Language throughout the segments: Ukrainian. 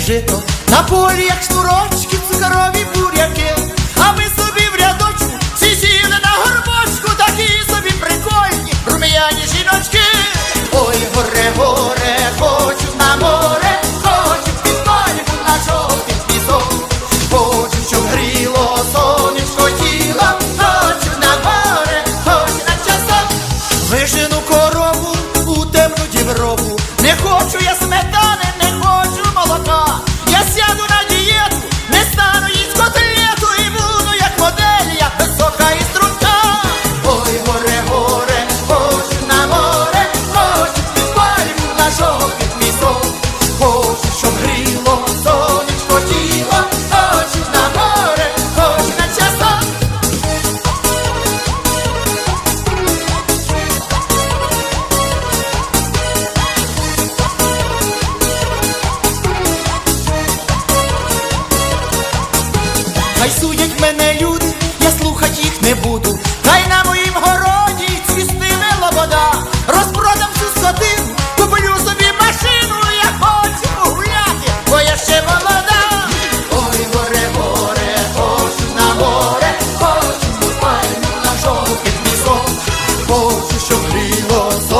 жито, на полі, як шнурочки, цукрові буряки, а ми собі в рядочку всі сіли на горбочку, такі собі прикольні, рум'яні жіночки, ой, горе, горе, хочу на море, хочу в паліку на жовтий пісок, хочу, щоб гріло сонечко тіло, хочу на море, хочу на часок, вижену корову у темну діброву, не хочу я сметати. хочу, щоб гріло сонце.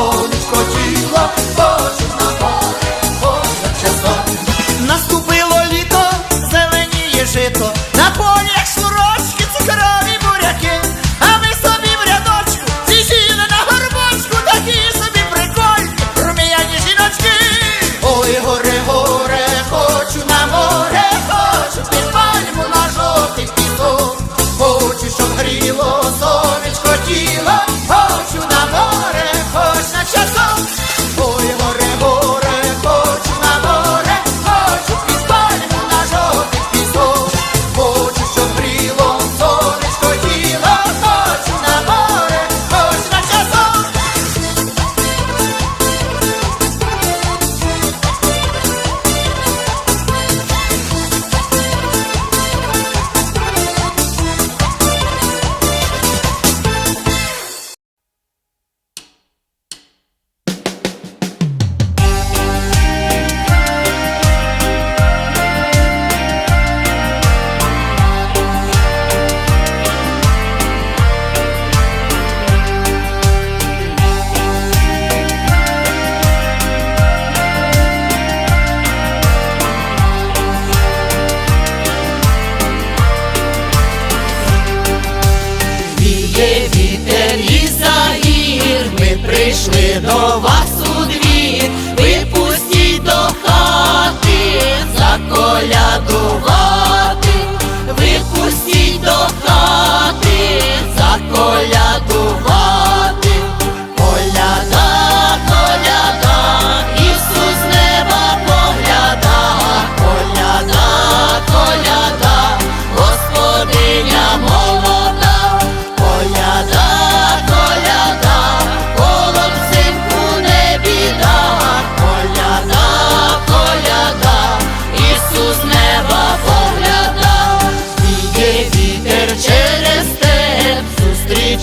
прийшли до вас у двір, випустіть до хати за коляду.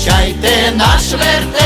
Зустрічайте наш вертеп.